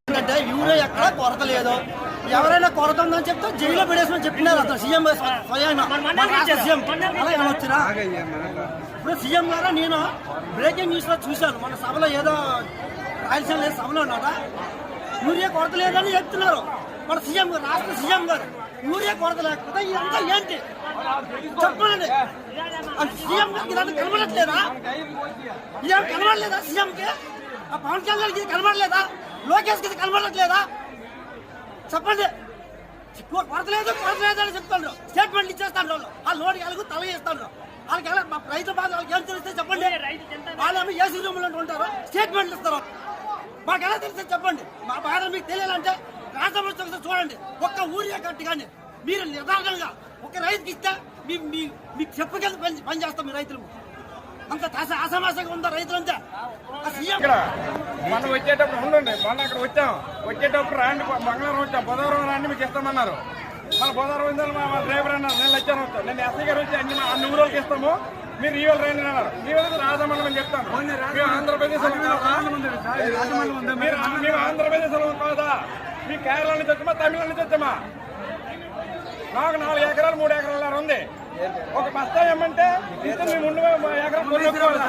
ఎందుకంటే యూరియా ఎక్కడ కొరత లేదు. ఎవరైనా కొరత ఉందని చెప్తే జైల్లో పెట్టేసుకుని చెప్పినారు అతను సీఎం సీఎం. అలా ఏమొచ్చినా ఇప్పుడు సీఎం గారు నేను బ్రేకింగ్ న్యూస్లో చూశాను. మన సభలో ఏదో రాయలసీమ సభలో ఉన్నారా యూరియా కొరత లేదని చెప్తున్నారు. మన సీఎం గారు రాష్ట్ర సీఎం గారు. యూరియా కొరత లేకపోతే ఇదంతా ఏంటి? చెప్పండి. సీఎం గారికి ఇదంతా కనబడట్లేదా? ఇదేం కనబడలేదా సీఎం కి ఆ పవన్ కళ్యాణ్కి ఇది కనబడలేదా? లోకేష్ ఇది కనబడట్లేదా? చెప్పండి. కొరత లేదు కొరత లేదు అని చెప్తాను స్టేట్మెంట్ ఇచ్చేస్తాను వాళ్ళు. ఆ లోన్ ఎలాగో తల చేస్తాను వాళ్ళకి ఎలా రైతు బాధ వాళ్ళకి ఏం తెలిస్తే చెప్పండి? వాళ్ళేమో ఏసీ రూమ్లో ఉంటారు. స్టేట్మెంట్లు ఇస్తారు. మాకు ఎలా తెలుసు చెప్పండి? మా బాధ మీకు తెలియాలంటే రాష్ట్రం చూడండి. ఒక్క ఊరియా కట్టు కానీ మీరు నిదానంగా ఒక రైతుకి ఇస్తే మీ మీ మీకు చెప్పగల పని పని చేస్తాం మీ రైతులు. అంత ఆసమాసంగా అసమాసంగా ఉందా రైతులంతా. మనం వచ్చేటప్పుడు ఉండండి. మొన్న అక్కడ వచ్చాం. వచ్చేటప్పుడు రాండి. బంగారం వచ్చాం. బుధవారం రాండి మీకు ఇస్తామన్నారు. మన వచ్చిందని మా డ్రైవర్ అన్నారు నేను వచ్చాను. వచ్చాను నేను ఎస్ఐ గారు వచ్చి అన్ని అన్ని ఊళ్ళకి ఇస్తాము. మీరు ఈ వాళ్ళు రండి అన్నారు. రాజమండ్రి అని చెప్తాను. మేము ఆంధ్రప్రదేశ్ మీరు మేము ఆంధ్రప్రదేశ్ కాదా? మీ కేరళ నుంచి వచ్చామా తమిళ నుంచి వచ్చామా? నాకు నాలుగు ఎకరాలు మూడు ఎకరాలు ఉంది. ఒక బస్తా ఏమంటే ఇంత మేము ఉండే ఎకరం కొనుక్కోవాలా